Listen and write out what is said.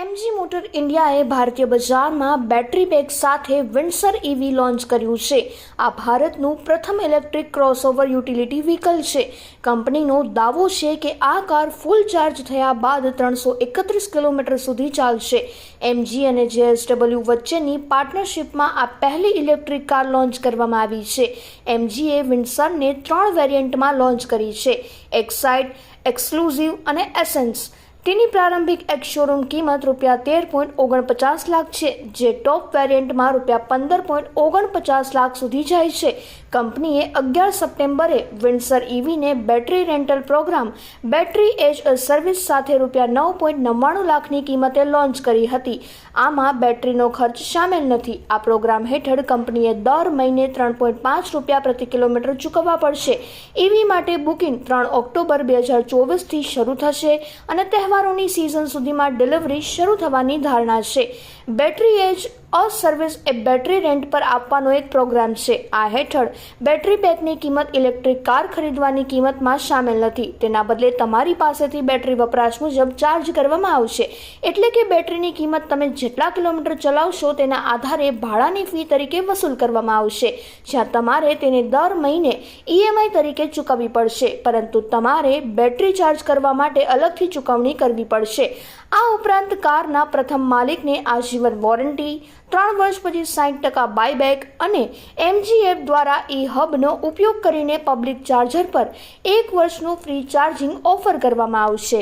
MG motor ઇન્ડિયાએ ભારતીય બજારમાં બેટરી બેગ સાથે વિન્સર ઇવી લોન્ચ કર્યું છે. આ ભારતનું પ્રથમ ઇલેક્ટ્રિક ક્રોસઓવર યુટિલિટી વ્હીકલ છે. કંપનીનો દાવો છે કે આ કાર ફૂલ ચાર્જ થયા બાદ ત્રણસો એકત્રીસ કિલોમીટર સુધી ચાલશે. એમજી અને જેએસડબલ્યુ વચ્ચેની પાર્ટનરશિપમાં આ પહેલી ઇલેક્ટ્રિક કાર લોન્ચ કરવામાં આવી છે. એમજીએ વિન્સરને ત્રણ વેરિયન્ટમાં લોન્ચ કરી છે. એક્સાઇટ એક્સક્લુઝિવ અને એસેન્સ તેની પ્રારંભિક એક શોરૂમ કિંમત રૂપિયા તેર પોઈન્ટ ઓગણપચાસ લાખ છે, જે ટોપ વેરિયન્ટમાં રૂપિયા પંદર પોઈન્ટ ઓગણપચાસ લાખ સુધી જાય છે. કંપનીએ અગિયાર સપ્ટેમ્બરે Windsor ઇવીને battery rental program battery as a service સાથે રૂપિયા નવ પોઈન્ટ નવ્વાણું લાખની કિંમતે લોન્ચ કરી હતી. આમાં બેટરીનો ખર્ચ સામેલ નથી. આ પ્રોગ્રામ હેઠળ કંપનીએ દર મહિને ત્રણ પોઈન્ટ પાંચ રૂપિયા પ્રતિ કિલોમીટર ચૂકવવા પડશે. ઈવી માટે બુકિંગ ત્રણ ઓક્ટોબર બે હજાર ચોવીસથી શરૂ થશે અને તહેવારોની સિઝન સુધીમાં ડિલિવરી શરૂ થવાની ધારણા છે. બેટરી એજ અ સર્વિસ એ બેટરી રેન્ટ પર આપવાનો એક પ્રોગ્રામ છે. આ હેઠળ બેટરી પેકની કિંમત ઇલેક્ટ્રિક કાર ખરીદવાની કિંમતમાં સામેલ નથી. તેના બદલે તમારી પાસેથી બેટરી વપરાશ મુજબ ચાર્જ કરવામાં આવશે. એટલે કે બેટરીની કિંમત તમે જેટલા કિલોમીટર ચલાવશો તેના આધારે ભાડાની ફી તરીકે વસૂલ કરવામાં આવશે. જ્યાં તમારે તેને દર મહિને ઈએમઆઈ તરીકે ચૂકવવી પડશે. પરંતુ તમારે બેટરી ચાર્જ કરવા માટે અલગથી ચૂકવણી કરવી પડશે. આ ઉપરાંત કારના પ્રથમ માલિકને આજીવન વોરંટી ત્રણ વર્ષ પછી સાઠ ટકા બાયબેક અને એમજી એપ દ્વારા ઈ હબનો ઉપયોગ કરીને પબ્લિક ચાર્જર પર એક વર્ષનું ફ્રી ચાર્જિંગ ઓફર કરવામાં આવશે.